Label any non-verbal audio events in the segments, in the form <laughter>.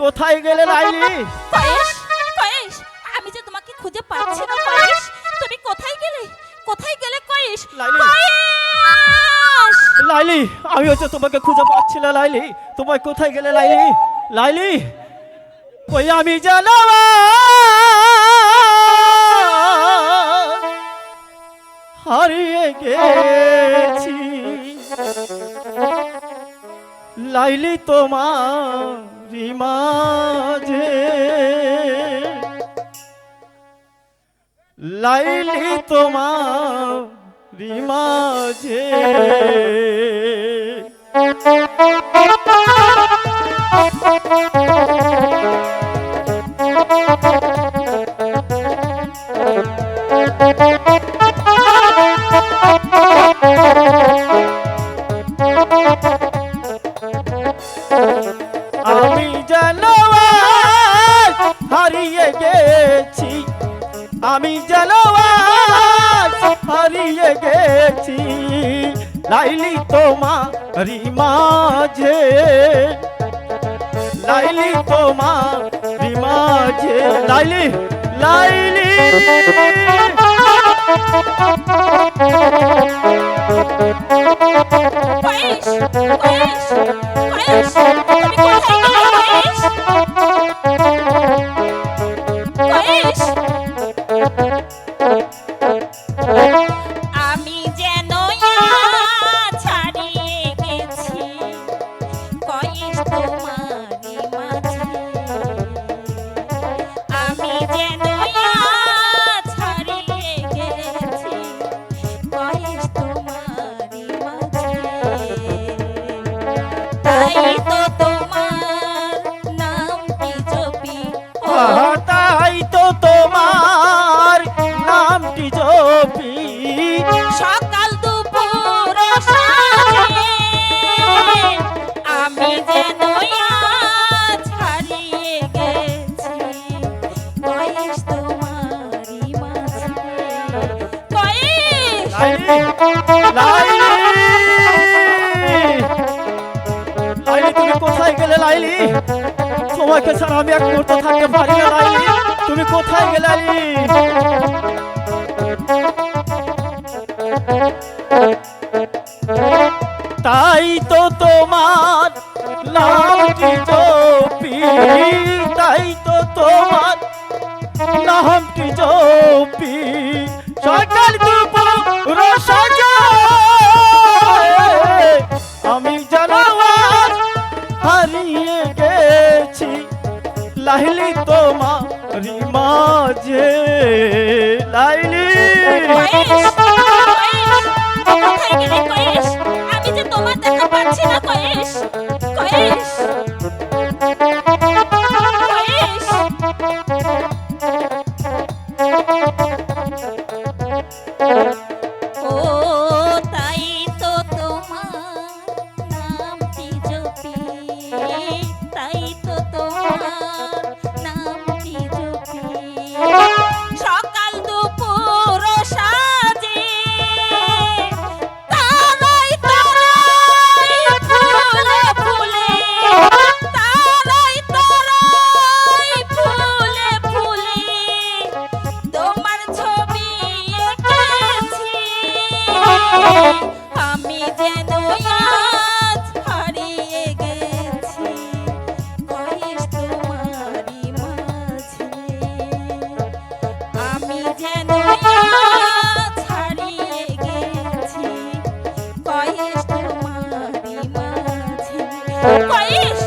কোথায় গেলে কয়েস আমি যে তোমাকে খুঁজে পাচ্ছি না কয়েস তুমি কোথায় গেলে? কোথায় গেলে লাইলি। কয়েস লাইলি আমি হচ্ছে তোমাকে খুঁজে পাচ্ছি না লাইলি তোমায় কোথায় গেলে লাইলি লাইলি ওই আমি জানো হারিয়ে গেছি। লাইলি তোমার মাঝে। লাইলি তোমার মাঝে। <laughs> আমি আজ হারিয়ে গেছি, আমি আজ হারিয়ে গেছি। লাইলি তোমারি মাঝে, লাইলি তোমারি মাঝে, লাইলি লাইলি। লাইলি তুমি কোথায় গেলে লাইলি? তোমাকে ছাড়া আমি এক মুহূর্ত থাকতে পারি না লাইলি তুমি কোথায় গেলে লাইলি? তাই তো তোমার নামটি জপি তাই তো তোমার লাইলি তোমারি মাঝে লাইলি আমি যে তোমার দেখা পাচ্ছি না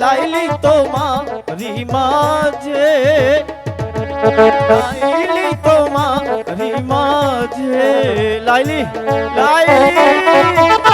লাইলি তোমারি মাঝে লাইলি তোমারি মাঝে লাইলি লাইলি।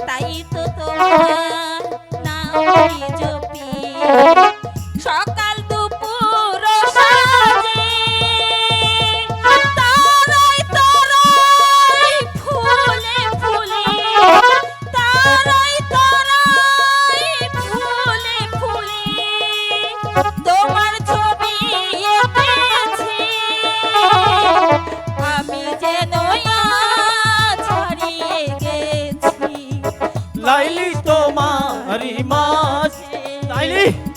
তাই তো তোমার গেছি